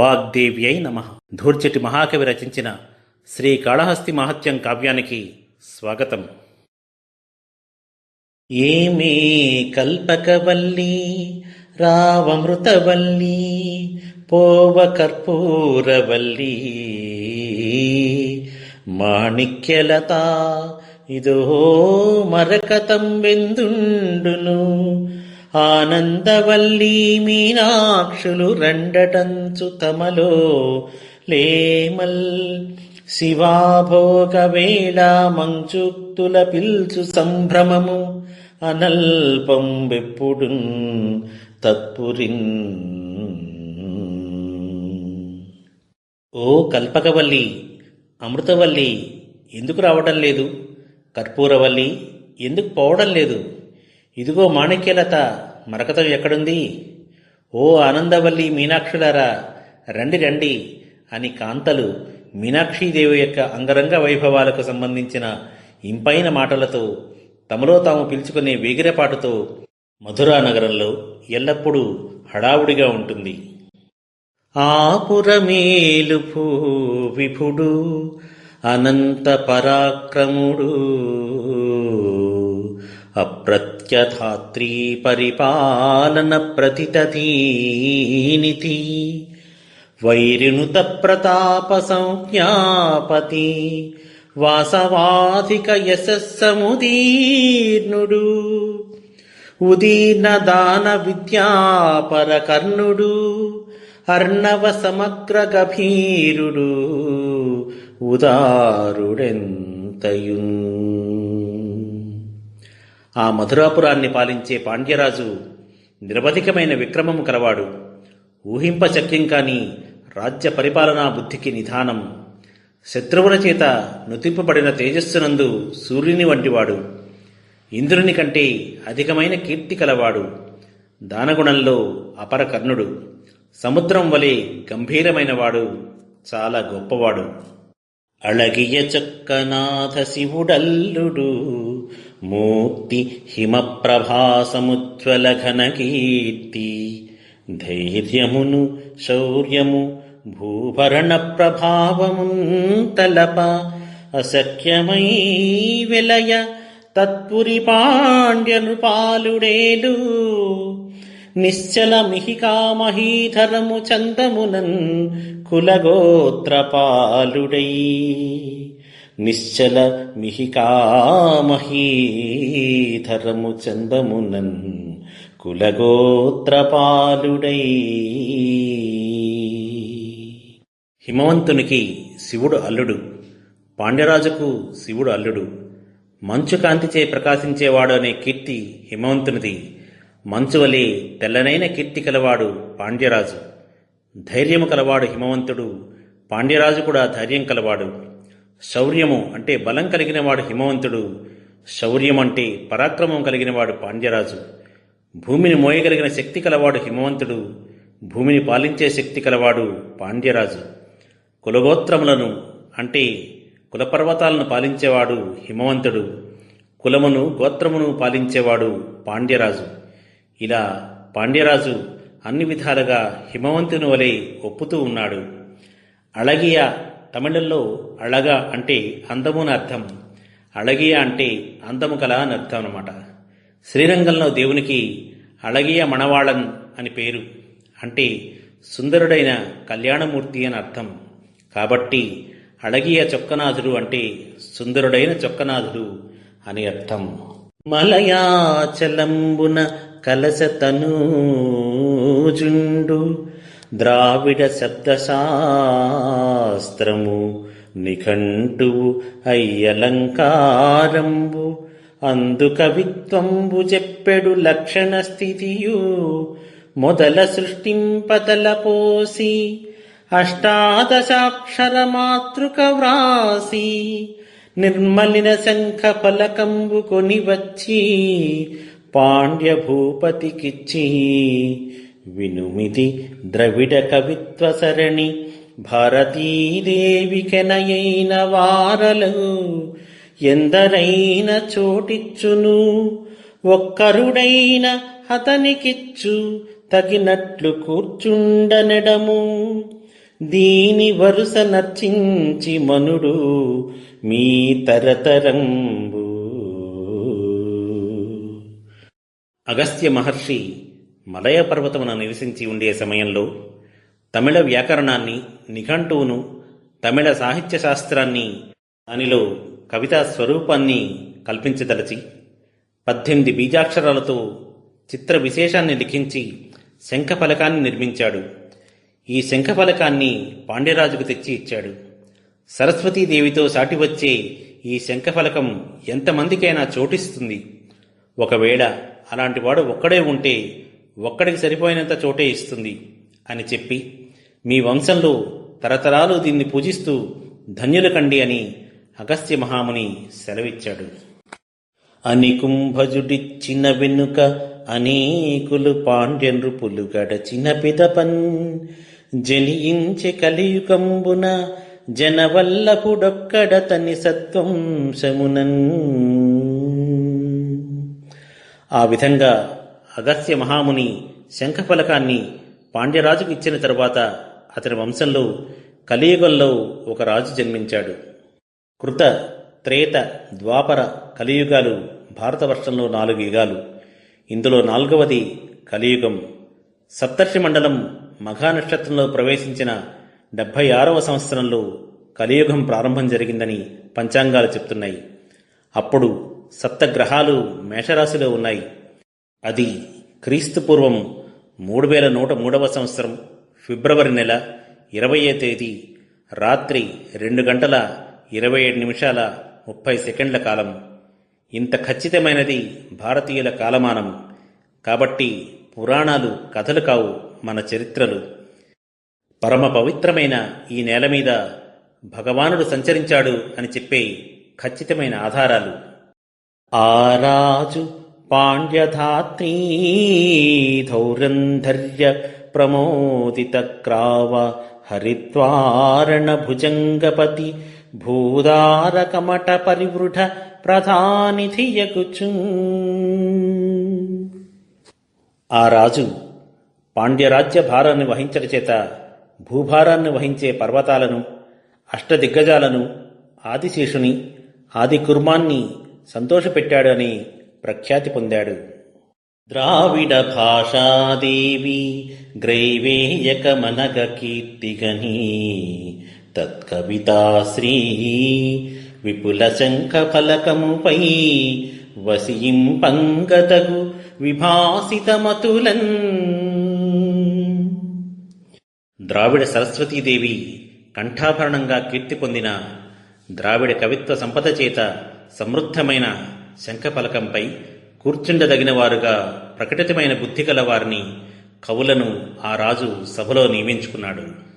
వాగ్దేవి అయి నమ. ధూర్చటి మహాకవి రచించిన శ్రీ కాళహస్తి మహత్యం కావ్యానికి స్వాగతం. ఏమే కల్పకవల్లి రావమృతవల్లి పోవ కర్పూరవల్లి మాణిక్యలత ఇదో మరకతం వెందుండును. ఆనందవల్లి మీనాక్షులు రెండటంచు తమలో లేమల్. శివాభోగ వేళ మంచుక్తుల పిల్చు సంభ్రమము అనల్పం వెప్పుడు తత్పురిన్. ఓ కల్పకవల్లి అమృతవల్లి ఎందుకు రావడం లేదు? కర్పూరవల్లి ఎందుకు పోవడం లేదు? ఇదిగో మాణిక్యలత మరకతం ఎక్కడుంది? ఓ ఆనందవల్లి మీనాక్షులారా రండి రండి అని కాంతలు మీనాక్షీదేవి యొక్క అంగరంగ వైభవాలకు సంబంధించిన ఇంపైన మాటలతో తమలో తాము పిలుచుకునే వేగిరపాటుతో మధురా నగరంలో ఎల్లప్పుడూ హడావుడిగా ఉంటుంది. ఆపురమేలు విభుడు అనంత పరాక్రముడు అప్రత్యథాత్రీ పరిపాలన ప్రతితీనితి వైరిణుత ప్రతాప సంజ్ఞాపతి వాసవాధిక యశస్సముదీర్ణుడు ఉదీర్ణ దాన విద్యాపర కర్ణుడు అర్ణవ సమగ్ర గభీరుడు ఉదారుడెంతయున్ ఆ మధురాపురాన్ని పాలించే పాండ్యరాజు నిరవధికమైన విక్రమము కలవాడు. ఊహింపశక్యం కాని రాజ్య పరిపాలనా బుద్ధికి నిధానం. శత్రువుల చేత నుతింపబడిన తేజస్సునందు సూర్యుని వంటివాడు. ఇంద్రుని కంటే అధికమైన కీర్తి కలవాడు. దానగుణంలో అపరకర్ణుడు సముద్రం వలె గంభీరమైనవాడు. చాలా గొప్పవాడు. అళగియ చక్కనాథ శివుడల్లుడు. మూర్తి హిమప్రభాసముజ్వల ఘనకీర్తి ధైర్యమును శౌర్యము భూభరణ ప్రభావముంతలప అసఖ్యమై వెలయ తత్పురి పాండ్యనృపాలుడేలు నృపాలుడేలు నిశ్చల చందమునన్ కులగోత్రపాలుడై. నిశ్చల మిహికామహీధరము చందమునన్ కులగోత్రపాలుడై. హిమవంతునికి శివుడు అల్లుడు పాండ్యరాజుకు శివుడు అల్లుడు మంచు కాంతిచే ప్రకాశించేవాడు అనే కీర్తి హిమవంతునిది. మంచు వలె తెల్లనైన కీర్తి కలవాడు పాండ్యరాజు. ధైర్యము కలవాడు హిమవంతుడు పాండ్యరాజు కూడా ధైర్యం కలవాడు. శౌర్యము అంటే బలం కలిగినవాడు హిమవంతుడు. శౌర్యం అంటే పరాక్రమం కలిగినవాడు పాండ్యరాజు. భూమిని మోయగలిగిన శక్తి కలవాడు హిమవంతుడు. భూమిని పాలించే శక్తి కలవాడు పాండ్యరాజు. కులగోత్రములను అంటే కులపర్వతాలను పాలించేవాడు హిమవంతుడు. కులమును గోత్రమును పాలించేవాడు పాండ్యరాజు. ఇలా పాండ్యరాజు అన్ని విధాలుగా హిమవంతుని వలె ఒప్పుతూ ఉన్నాడు. అళగియ తమిళంలో అళగ అంటే అందమున అర్థం అళగియ అంటే అందము కల అని అర్థం అనమాట శ్రీరంగంలో దేవునికి అళగియ మణవాళన్ అని పేరు అంటే సుందరుడైన కళ్యాణమూర్తి అని అర్థం. కాబట్టి అళగియ చొక్కనాథుడు అంటే సుందరుడైన చొక్కనాథుడు అని అర్థం. మలయాచలంబున కలశతనూజుండు ద్రావిడ శబ్దశాస్త్రము నిఘంటువు అయ్యలంకారంబు. అందు కవిత్వంబు చెప్పెడు లక్షణ స్థితియు మొదల సృష్టింపతల పోసి అష్టాదశాక్షర మాతృక వ్రాసి నిర్మలిన శంఖ ఫలకంబు కొని వచ్చి పాండ్య భూపతికిచ్చి వినుమిది ద్రవిడ కవిత్వ సరణి భారతీదేవికెనయైన వారలు ఎందరైన చోటిచ్చును ఒక్కరుడైన అతనికిచ్చు తగినట్లు కూర్చుండనెడము. దీని వరుస నర్చించి మనుడు మీ తరతరంబు. అగస్త్య మహర్షి మలయ పర్వతమున నివసించి ఉండే సమయంలో తమిళ వ్యాకరణాన్ని నిఘంటువును తమిళ సాహిత్య శాస్త్రాన్ని దానిలో కవితా స్వరూపాన్ని కల్పించదలచి పద్దెనిమిది బీజాక్షరాలతో చిత్ర విశేషాన్ని లిఖించి శంఖఫలకాన్ని నిర్మించాడు. ఈ శంఖఫలకాన్ని పాండ్యరాజుకు తెచ్చి ఇచ్చాడు. సరస్వతీదేవితో సాటి వచ్చే ఈ శంఖఫలకం ఎంతమందికైనా చోటిస్తుంది. ఒకవేళ అలాంటివాడు ఒక్కడే ఉంటే ఒక్కడికి సరిపోయినంత చోటే ఇస్తుంది అని చెప్పి మీ వంశంలో తరతరాలు దీన్ని పూజిస్తూ ధన్యుల కండి అని అగస్త్య మహాముని సెలవిచ్చాడు. అని కుంభజుడిచ్చిన వెనుక అనేకులు పాండ్యనృపులు గడచిన పిదపన్ జనియించె కలియుగంబున జనవల్లపుడొక్కడ తని సత్వంశమునన్. ఆ విధంగా అగస్త్య మహాముని శంఖఫలకాన్ని పాండ్యరాజుకు ఇచ్చిన తరువాత అతని వంశంలో కలియుగంలో ఒక రాజు జన్మించాడు. కృత త్రేత ద్వాపర కలియుగాలు భారతవర్షంలో నాలుగు యుగాలు. ఇందులో నాలుగవది కలియుగం. సప్తర్షి మండలం మఘానక్షత్రంలో ప్రవేశించిన డెబ్భై ఆరవ సంవత్సరంలో కలియుగం ప్రారంభం జరిగిందని పంచాంగాలు చెప్తున్నాయి. అప్పుడు సప్తగ్రహాలు మేషరాశిలో ఉన్నాయి. అది క్రీస్తుపూర్వం మూడు వేల నూట మూడవ సంవత్సరం ఫిబ్రవరి నెల ఇరవయే తేదీ రాత్రి రెండు గంటల ఇరవై ఏడు నిమిషాల ముప్పై సెకండ్ల కాలం. ఇంత ఖచ్చితమైనది భారతీయుల కాలమానం. కాబట్టి పురాణాలు కథలు కావు మన చరిత్రలు. పరమ పవిత్రమైన ఈ నేల మీద భగవానుడు సంచరించాడు అని చెప్పే ఖచ్చితమైన ఆధారాలు. ఆ రాజు పాండ్యధాత్రీ ధౌరంధర్య ప్రమోదిత క్రావ హరిద్వారణ భుజంగపతి పరివృఢ ప్రధానిధియకుచు ఆ రాజు పాండ్యరాజ్య భారాన్ని వహించట చేత భూభారాన్ని వహించే పర్వతాలను అష్టదిగ్గజాలను ఆదిశేషుని ఆది కుర్మాన్ని సంతోషపెట్టాడని ప్రఖ్యాతి పొందాడు. ద్రావిడ భాషాదేవి గ్రైవేయకమనగ కీర్తిగని తత్కవితాశ్రీ విపుల శంఖ ఫలకముపై వసింపంగతగు విభాసితమతులన్. ద్రావిడ సరస్వతీదేవి కంఠాభరణంగా కీర్తి పొందిన ద్రావిడ కవిత్వ సంపద చేత సమృద్ధమైన శంఖపలకంపై కూర్చుండదగిన వారుగా ప్రకటితమైన బుద్ధి గల వారిని కవులను ఆ రాజు సభలో నియమించుకున్నాడు.